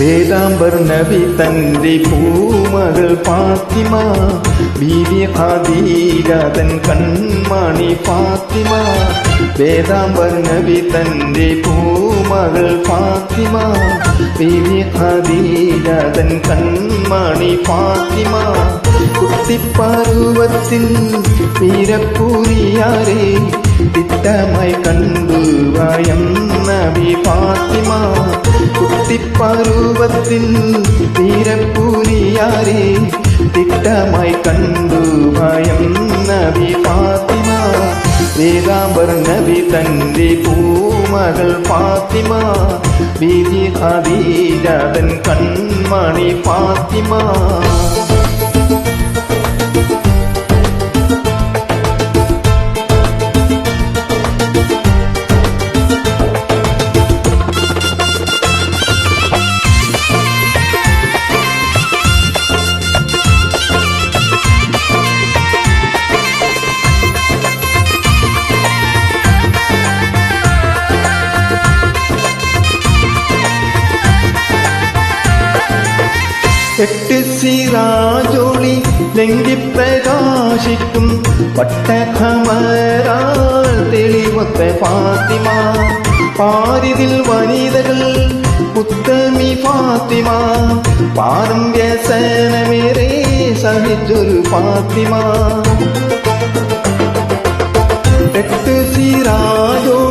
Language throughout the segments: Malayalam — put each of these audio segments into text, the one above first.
വേദാംബർ നബി തന്റെ പൂമകൾ ഫാത്തിമ ബീവി ഖദീജതൻ കൺമണി ഫാത്തിമ. വേദാംബർ നബി തന്റെ പൂമകൾ ഫാത്തിമ ബീവി ഖദീജതൻ കൺമണി ഫാത്തിമ. കുട്ടിപ്പരുവത്തിൽ വീരപ്പൂരിയാരെ തിട്ടമായി കണ്ടു വയം നബി ഫാത്തിമ. കുട്ടിപ്പരുവത്തിൽ തീരപ്പൂരിയാരെ തിട്ടമായി കണ്ടു ഭയം നബി ഫാത്തിമ. വേദാംബർ നബി തന്റെ പൂമകൾ ഫാത്തിമ. ബീവി ഖദീജതൻ കൺമണി ഫാത്തിമ. എട്ട് സിറാജോളി ലംഘിപ്രകാശിക്കും പട്ടഖമരാൾ തെളിവത്ത ഫാത്തിമ. പാരിതിൽ വനിതകൾ ഉത്തമി ഫാത്തിമ. പാരം വ്യസനമേറെ സഹിച്ചൊരു ഫാത്തിമ. എട്ട് സിറാജോളി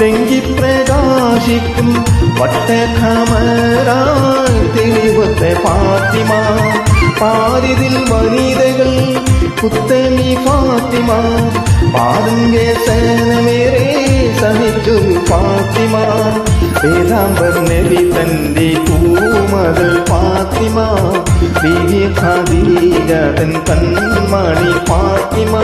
ലംഘിപ്രകാശിക്കും വട്ടഖമരാൾ തെളിവത്തെ ഫാത്തിമ. പാരിതിൽ വനിതകൾ പുത്തമി ഫാത്തിമ. പാദം സേനമേറെ സഹിച്ചു ഫാത്തിമ. വേദാംബർ നബി തന്റെ പൂമകൾ ഫാത്തിമ. ഖദീജ തൻ കൺമണി ഫാത്തിമ.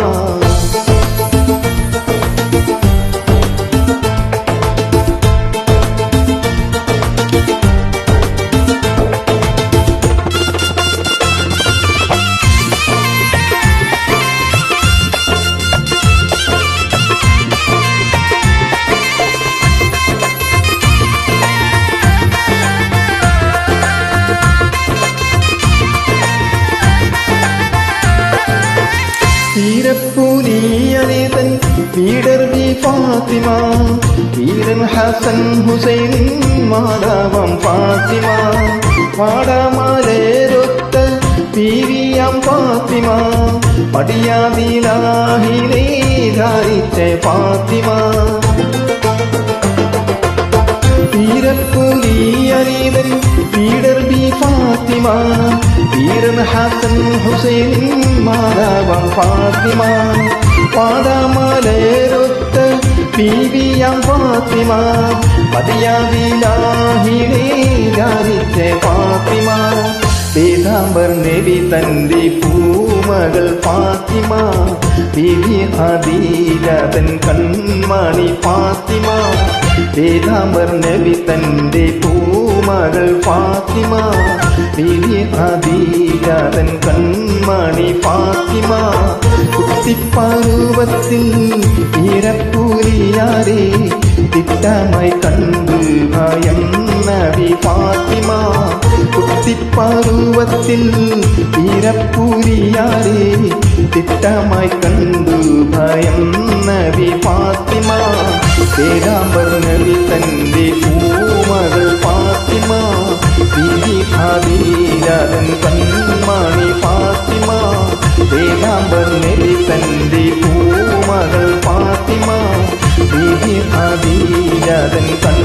വീടർ ബി ഫാത്തിമ. വീരൻ ഹസൻ ഹുസൈൻ മാധവം ഫാത്തിമ. പാടമാലേരൊത്ത പീവിയാം ഫാത്തിമ. പടിയാതിലാഹിലേ ധാരിച്ച ഫാത്തിമ. ഹസൻ ഹുസൈൻ മാധവം ഫാത്തിമ. പാടമലേരൊത്ത ബീവിയാം ഫാത്തിമ. മതിയാതിലാഹിലേ ധാരിച്ച ഫാത്തിമ. പീതാംബർ നബി തന്റെ പൂമകൾ ഫാത്തിമ. ബീവി ഖദീജതൻ കൺമണി ഫാത്തിമ. പീതാംബർ നബി തന്റെ പൂമകൾ ഫാത്തിമ ബീവി ഖദീജതൻ കൺമണി ഫാത്തിമ കുത്തിപ്പരുവത്തിൽ ഈരപ്പൂരിയാരെ തിട്ടമായി കണ്ടു ഭയം നബി ഫാത്തിമ കുത്തിപ്പരുവത്തിൽ ഈരപ്പൂരിയാരെ തിട്ടമായി കണ്ടു ഭയം നബി ഫാത്തിമ പേരാമ്പർ നബി തന്റെ പൂമകൾ ഫാത്തിമ ബീവി ഖദീജതൻ കൺമണി ഫാത്തിമ പേരാമ്പർ നബി തന്റെ പൂമകൾ ഫാത്തിമ ബീവി ഖദീജതൻ കൺമണി ഫാത്തിമ